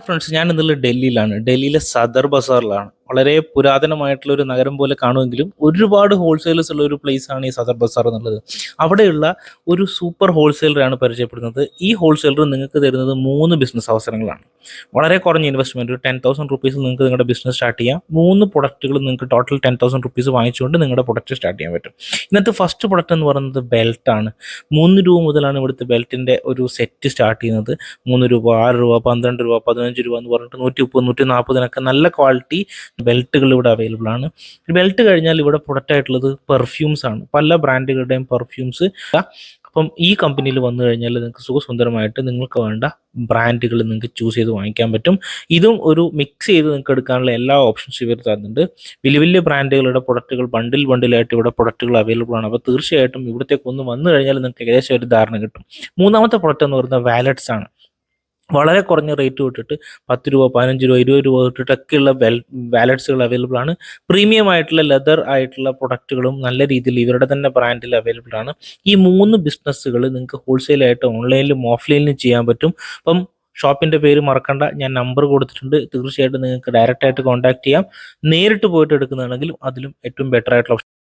Friends ഞാൻ ഇന്നലെ ഡൽഹിയിലാണ്. ഡൽഹിയിലെ സദർ ബസാറിലാണ്. വളരെ പുരാതനമായിട്ടുള്ള ഒരു നഗരം പോലെ കാണുമെങ്കിലും ഒരുപാട് ഹോൾസെയിലേഴ്സ് ഉള്ള ഒരു പ്ലേസ് ആണ് ഈ സദർ ബസാർ എന്നുള്ളത്. അവിടെയുള്ള ഒരു സൂപ്പർ ഹോൾസെയിലറാണ് പരിചയപ്പെടുന്നത്. ഈ ഹോൾസെയിലർ നിങ്ങൾക്ക് തരുന്നത് മൂന്ന് ബിസിനസ് അവസരങ്ങളാണ്. വളരെ കുറഞ്ഞ ഇൻവെസ്റ്റ്മെന്റ് ഒരു ടെൻ തൗസൻഡ് റുപ്പീസ് നിങ്ങൾക്ക് നിങ്ങളുടെ ബിസിനസ് സ്റ്റാർട്ട് ചെയ്യാം. മൂന്ന് പ്രൊഡക്റ്റുകൾ നിങ്ങൾക്ക് ടോട്ടൽ ടെൻ തൗസൻഡ് റുപ്പീസ് വാങ്ങിച്ചുകൊണ്ട് നിങ്ങളുടെ പ്രൊഡക്റ്റ് സ്റ്റാർട്ട് ചെയ്യാൻ പറ്റും. ഇന്നത്തെ ഫസ്റ്റ് പ്രൊഡക്റ്റ് എന്ന് പറയുന്നത് ബെൽറ്റാണ് മൂന്ന് രൂപ മുതലാണ് ഇവിടുത്തെ ബെൽറ്റിന്റെ ഒരു സെറ്റ് സ്റ്റാർട്ട് ചെയ്യുന്നത്. മൂന്ന് രൂപ ആറ് രൂപ പന്ത്രണ്ട് രൂപ പതിനഞ്ച് രൂപ എന്ന് പറഞ്ഞിട്ട് നൂറ്റി മുപ്പത് നൂറ്റി നാൽപ്പതിനൊക്കെ നല്ല ക്വാളിറ്റി ബെൽറ്റുകൾ ഇവിടെ അവൈലബിൾ ആണ് ബെൽറ്റ് കഴിഞ്ഞാൽ ഇവിടെ പ്രൊഡക്റ്റ് ആയിട്ടുള്ളത് പെർഫ്യൂംസ് ആണ്. പല ബ്രാൻഡുകളുടെയും പെർഫ്യൂംസ് അപ്പം ഈ കമ്പനിയിൽ വന്നു കഴിഞ്ഞാൽ നിങ്ങൾക്ക് സുഖസുന്ദരമായിട്ട് നിങ്ങൾക്ക് വേണ്ട ബ്രാൻഡുകൾ നിങ്ങൾക്ക് ചൂസ് ചെയ്ത് വാങ്ങിക്കാൻ പറ്റും. ഇതും ഒരു മിക്സ് ചെയ്ത് നിങ്ങൾക്ക് എടുക്കാനുള്ള എല്ലാ ഓപ്ഷൻസും ഇവർ തരുന്നുണ്ട് വലിയ വലിയ ബ്രാൻഡുകളുടെ പ്രൊഡക്റ്റുകൾ ബണ്ടിൽ ബണ്ടിലായിട്ട് ഇവിടെ പ്രൊഡക്റ്റുകൾ അവൈലബിൾ ആണ്. അപ്പോൾ തീർച്ചയായിട്ടും ഇവിടത്തേക്ക് ഒന്ന് വന്നു കഴിഞ്ഞാൽ നിങ്ങൾക്ക് ഏകദേശം ഒരു ധാരണ കിട്ടും. മൂന്നാമത്തെ പ്രൊഡക്റ്റ് എന്ന് പറയുന്നത് വാലറ്റ്സ് ആണ്. വളരെ കുറഞ്ഞ റേറ്റ് തൊട്ടിട്ട് പത്ത് രൂപ പതിനഞ്ച് രൂപ ഇരുപത് രൂപ തൊട്ടിട്ടൊക്കെയുള്ള വെൽ വാലറ്റ്സുകൾ അവൈലബിൾ ആണ്. പ്രീമിയം ആയിട്ടുള്ള ലെതർ ആയിട്ടുള്ള പ്രൊഡക്റ്റുകളും നല്ല രീതിയിൽ ഇവരുടെ തന്നെ ബ്രാൻഡിൽ അവൈലബിൾ ആണ്. ഈ മൂന്ന് ബിസിനസ്സുകൾ നിങ്ങൾക്ക് ഹോൾസെയിലായിട്ട് ഓൺലൈനിലും ഓഫ്ലൈനിലും ചെയ്യാൻ പറ്റും. അപ്പം ഷോപ്പിന്റെ പേര് മറക്കണ്ട. ഞാൻ നമ്പർ കൊടുത്തിട്ടുണ്ട്. തീർച്ചയായിട്ടും നിങ്ങൾക്ക് ഡയറക്റ്റ് ആയിട്ട് കോൺടാക്ട് ചെയ്യാം. നേരിട്ട് പോയിട്ട് എടുക്കുന്നതാണെങ്കിലും അതിലും ഏറ്റവും ബെറ്റർ ആയിട്ടുള്ള